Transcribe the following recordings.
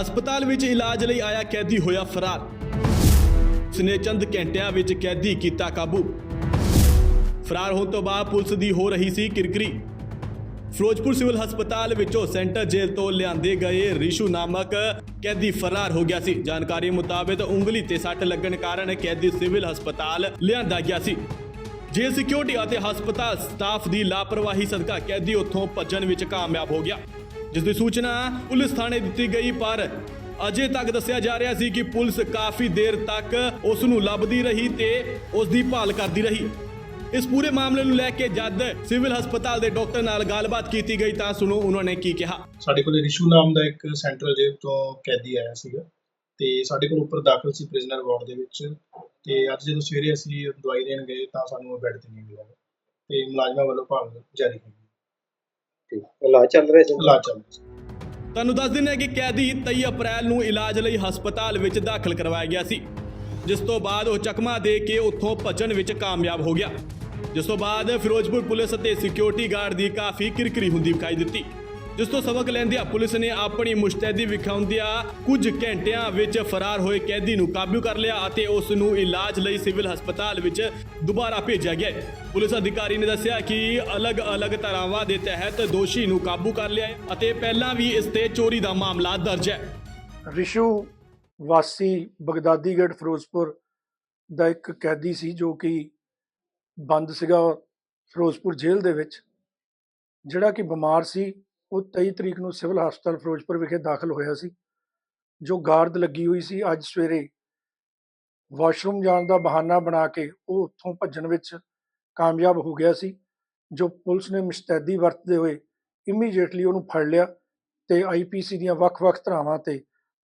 ਹਸਪਤਾਲ ਵਿੱਚ ਇਲਾਜ ਲਈ ਆਇਆ ਕੈਦੀ ਹੋਇਆ ਫਰਾਰ। ਉਸਨੇ ਚੰਦ ਘੰਟਿਆਂ ਵਿੱਚ ਕੈਦੀ ਕੀਤਾ ਕਾਬੂ। ਫਰਾਰ ਹੋਣ ਤੋਂ ਬਾਅਦ ਪੁਲਿਸ ਦੀ ਹੋ ਰਹੀ ਸੀ ਕਿਰਕਰੀ। ਫਿਰੋਜ਼ਪੁਰ ਸਿਵਲ ਹਸਪਤਾਲ ਵਿੱਚੋਂ ਸੈਂਟਰ ਜੇਲ੍ਹ ਤੋਂ ਲਿਆਂਦੇ ਗਏ ਰਿਸ਼ੂ ਨਾਮਕ ਕੈਦੀ ਫਰਾਰ ਹੋ ਗਿਆ ਸੀ। ਜਾਣਕਾਰੀ ਮੁਤਾਬਕ ਉਂਗਲੀ ਤੇ ਸੱਟ ਲੱਗਣ ਕਾਰਨ ਕੈਦੀ ਸਿਵਲ ਹਸਪਤਾਲ ਲਿਆਂਦਾ ਗਿਆ ਸੀ। ਜੇਲ੍ਹ ਸਿਕਿਉਰਿਟੀ ਅਤੇ ਹਸਪਤਾਲ ਸਟਾਫ ਦੀ ਲਾਪਰਵਾਹੀ ਸਦਕਾ ਕੈਦੀ ਉੱਥੋਂ ਭੱਜਣ ਵਿੱਚ ਕਾਮਯਾਬ ਹੋ ਗਿਆ। ਜਿਸ ਦੀ ਸੂਚਨਾ ਪੁਲਿਸ ਥਾਣੇ ਦਿੱਤੀ ਗਈ, ਪਰ ਅਜੇ ਤੱਕ ਦੱਸਿਆ ਜਾ ਰਿਹਾ ਸੀ ਕਿ ਪੁਲਿਸ ਕਾਫੀ ਦੇਰ ਤੱਕ ਉਸ ਨੂੰ ਲੱਭਦੀ ਰਹੀ ਤੇ ਉਸ ਦੀ ਭਾਲ ਕਰਦੀ ਰਹੀ। ਇਸ ਪੂਰੇ ਮਾਮਲੇ ਨੂੰ ਲੈ ਕੇ ਜਦ ਸਿਵਲ ਹਸਪਤਾਲ ਦੇ ਡਾਕਟਰ ਨਾਲ ਗੱਲਬਾਤ ਕੀਤੀ ਗਈ, ਤਾਂ ਸੁਣੋ ਉਹਨਾਂ ਨੇ ਕੀ ਕਿਹਾ। ਸਾਡੇ ਕੋਲ ਰਿਸ਼ੂ ਨਾਮ ਦਾ ਇੱਕ ਸੈਂਟਰਲ ਜੇਲ੍ਹ ਤੋਂ ਕੈਦੀ ਆਇਆ ਸੀਗਾ ਤੇ ਸਾਡੇ ਕੋਲ ਉੱਪਰ ਦਾਖਲ ਸੀ ਪ੍ਰਿਜ਼ਨਰ ਵਾਰਡ ਦੇ ਵਿੱਚ ਤੇ ਅੱਜ ਜਦੋਂ ਸਵੇਰੇ ਅਸੀਂ ਦਵਾਈ ਦੇਣ ਗਏ, ਤਾਂ ਸਾਨੂੰ ਬੈੱਡ ਤੇ ਨਹੀਂ ਮਿਲਿਆ। ਤੇ ਮੁਲਾਜ਼ਮਾਂ ਵੱਲੋਂ ਭਾਲ ਜਾਰੀ ਕੀਤੀ। ਇਲਾਜ ਚੱਲ ਰਿਹਾ ਸੀ ਇਲਾਜ ਚੱਲ ਰਿਹਾ ਸੀ ਤੁਹਾਨੂੰ ਦੱਸ ਦਿੰਦੇ ਹਾਂ ਕਿ ਕੈਦੀ 23 ਅਪ੍ਰੈਲ ਨੂੰ ਇਲਾਜ ਲਈ ਹਸਪਤਾਲ ਵਿੱਚ ਦਾਖਲ ਕਰਵਾਇਆ ਗਿਆ ਸੀ। ਜਿਸ ਤੋਂ ਬਾਅਦ ਉਹ ਚਕਮਾ ਦੇ ਕੇ ਉੱਥੋਂ ਭੱਜਣ ਵਿੱਚ ਕਾਮਯਾਬ ਹੋ ਗਿਆ। ਜਿਸ ਤੋਂ ਬਾਅਦ ਫਿਰੋਜ਼ਪੁਰ ਪੁਲਿਸ ਅਤੇ ਸਿਕਿਉਰਿਟੀ ਗਾਰਡ ਦੀ ਕਾਫੀ ਕਿਰਕਿਰੀ ਹੁੰਦੀ ਵਿਖਾਈ ਦਿੱਤੀ। ਜਿਸ ਤੋਂ ਸਬਕ ਲੈਂਦਿਆਂ ਪੁਲਿਸ ਨੇ ਆਪਣੀ ਮੁਸ਼ਤੈਦੀ ਵਿਖਾਉਂਦਿਆਂ ਕੁਝ ਘੰਟਿਆਂ ਵਿੱਚ ਫਰਾਰ ਹੋਏ ਕੈਦੀ ਨੂੰ ਕਾਬੂ ਕਰ ਲਿਆ ਅਤੇ ਉਸ ਨੂੰ ਇਲਾਜ ਲਈ ਸਿਵਲ ਹਸਪਤਾਲ ਵਿੱਚ ਦੁਬਾਰਾ ਭੇਜਿਆ ਗਿਆ ਪੁਲਿਸ ਅਧਿਕਾਰੀ ਨੇ ਦੱਸਿਆ ਕਿ ਅਲੱਗ-ਅਲੱਗ ਧਾਰਾਵਾਂ ਦੇ ਤਹਿਤ ਦੋਸ਼ੀ ਨੂੰ ਕਾਬੂ ਕਰ ਲਿਆ ਹੈ ਅਤੇ ਪਹਿਲਾਂ ਵੀ ਇਸ ਤੇ ਚੋਰੀ ਦਾ ਮਾਮਲਾ ਦਰਜ ਹੈ। ਰਿਸ਼ੂ ਵਾਸੀ ਬਗਦਾਦੀਗੜ੍ਹ ਫਿਰੋਜ਼ਪੁਰ ਦਾ ਇੱਕ ਕੈਦੀ ਸੀ ਜੋ ਕਿ ਬੰਦ ਸੀਗਾ ਫਿਰੋਜ਼ਪੁਰ ਜੇਲ੍ਹ ਦੇ ਵਿੱਚ, ਜਿਹੜਾ ਕਿ ਬਿਮਾਰ ਸੀ। ਉਹ 23 ਤਰੀਕ ਨੂੰ ਸਿਵਲ ਹਸਪਤਾਲ ਫਿਰੋਜ਼ਪੁਰ ਵਿਖੇ ਦਾਖਲ ਹੋਇਆ ਸੀ ਜੋ ਗਾਰਡ ਲੱਗੀ ਹੋਈ ਸੀ ਅੱਜ ਸਵੇਰੇ। ਵਾਸ਼ਰੂਮ ਜਾਣ ਦਾ ਬਹਾਨਾ ਬਣਾ ਕੇ ਉਹ ਉੱਥੋਂ ਭੱਜਣ ਵਿੱਚ ਕਾਮਯਾਬ ਹੋ ਗਿਆ ਸੀ ਜੋ ਪੁਲਿਸ ਨੇ ਮੁਸਤੈਦੀ ਵਰਤਦੇ ਹੋਏ ਇਮੀਡੀਏਟਲੀ ਉਹਨੂੰ ਫੜ ਲਿਆ ਤੇ ਆਈਪੀਸੀ ਦੀਆਂ ਵੱਖ-ਵੱਖ ਧਾਰਾਵਾਂ ਤੇ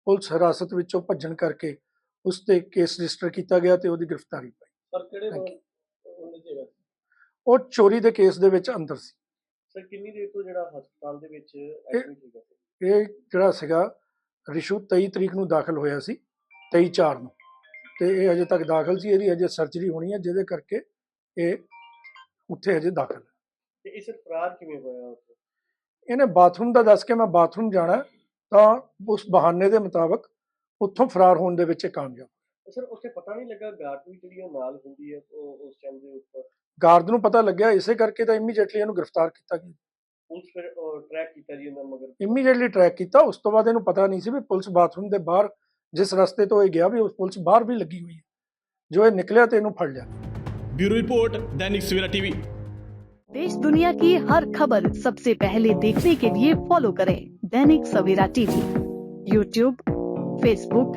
ਪੁਲਿਸ ਹਿਰਾਸਤ ਵਿੱਚੋਂ ਭੱਜਣ ਕਰਕੇ ਉਸ ਤੇ ਕੇਸ ਰਜਿਸਟਰ ਕੀਤਾ ਗਿਆ ਤੇ ਉਹਦੀ ਗ੍ਰਿਫਤਾਰੀ ਪਈ। ਸਰ ਕਿਹੜੇ ਉਹ ਚੋਰੀ ਦੇ ਕੇਸ ਦੇ ਵਿੱਚ ਅੰਦਰ ਸੀ। ਸਰ ਕਿੰਨੀ ਦੇਰ ਤੋਂ ਜਿਹੜਾ ਹਸਪਤਾਲ ਦੇ ਵਿੱਚ ਐਡਮਿਟ ਹੈਗਾ ਇਹ ਜਿਹੜਾ ਸੀਗਾ ਰਿਸ਼ੂ 23 ਤਰੀਕ ਨੂੰ ਦਾਖਲ ਹੋਇਆ ਸੀ 23 4 ਨੂੰ। ਤੇ ਇਹ ਅਜੇ ਤੱਕ ਦਾਖਲ ਸੀ ਇਹਦੀ ਅਜੇ ਸਰਜਰੀ ਹੋਣੀ ਹੈ ਜਿਹਦੇ ਕਰਕੇ ਇਹ ਉੱਥੇ ਅਜੇ ਦਾਖਲ ਹੈ। ਤੇ ਇਹ ਸਰ ਫਰਾਰ ਕਿਵੇਂ ਹੋਇਆ ਉੱਥੇ ਇਹਨੇ ਬਾਥਰੂਮ ਦਾ ਦੱਸ ਕੇ ਮੈਂ ਬਾਥਰੂਮ ਜਾਣਾ ਤਾਂ ਉਸ ਬਹਾਨੇ ਦੇ ਮੁਤਾਬਕ ਉੱਥੋਂ ਫਰਾਰ ਹੋਣ ਦੇ ਵਿੱਚ ਇਹ ਕਾਮਯਾਬ ਤੇ ਸਰ ਉੱਥੇ ਪਤਾ ਨਹੀਂ ਲੱਗਾ ਗਾਰਡ ਵੀ ਜਿਹੜੀ ਉਹ ਨਾਲ ਹੁੰਦੀ ਹੈ ਉਹ ਉਸ ਟਾਈਮ ਦੇ ਉੱਪਰ? ਗਾਰਡ ਨੂੰ ਪਤਾ ਲੱਗਿਆ ਇਸੇ ਕਰਕੇ ਤਾਂ ਇਮੀਡੀਏਟਲੀ ਇਹਨੂੰ ਗ੍ਰਿਫਤਾਰ ਕੀਤਾ ਗਿਆ। ਪੁਲਿਸ ਫਿਰ ਟਰੈਕ ਕੀਤਾ ਜੀ ਉਹਨਾਂ ਮਗਰ? ਇਮੀਡੀਏਟਲੀ ਟਰੈਕ ਕੀਤਾ ਉਸ ਤੋਂ ਬਾਅਦ ਇਹਨੂੰ ਪਤਾ ਨਹੀਂ ਸੀ ਵੀ ਪੁਲਿਸ ਬਾਥਰੂਮ ਦੇ ਬਾਹਰ ਜਿਸ ਰਸਤੇ ਤੋਂ ਇਹ ਗਿਆ ਵੀ ਉਸ ਪੁਲਿਸ ਬਾਹਰ ਵੀ ਲੱਗੀ ਹੋਈ ਹੈ। ਜੋ ਇਹ ਨਿਕਲਿਆ ਤੇ ਇਹਨੂੰ ਫੜ ਲਿਆ। ब्यूरो रिपोर्ट दैनिक सवेरा टीवी देश दुनिया की हर खबर सबसे पहले देखने के लिए फॉलो करें Dainik Savera TV. YouTube Facebook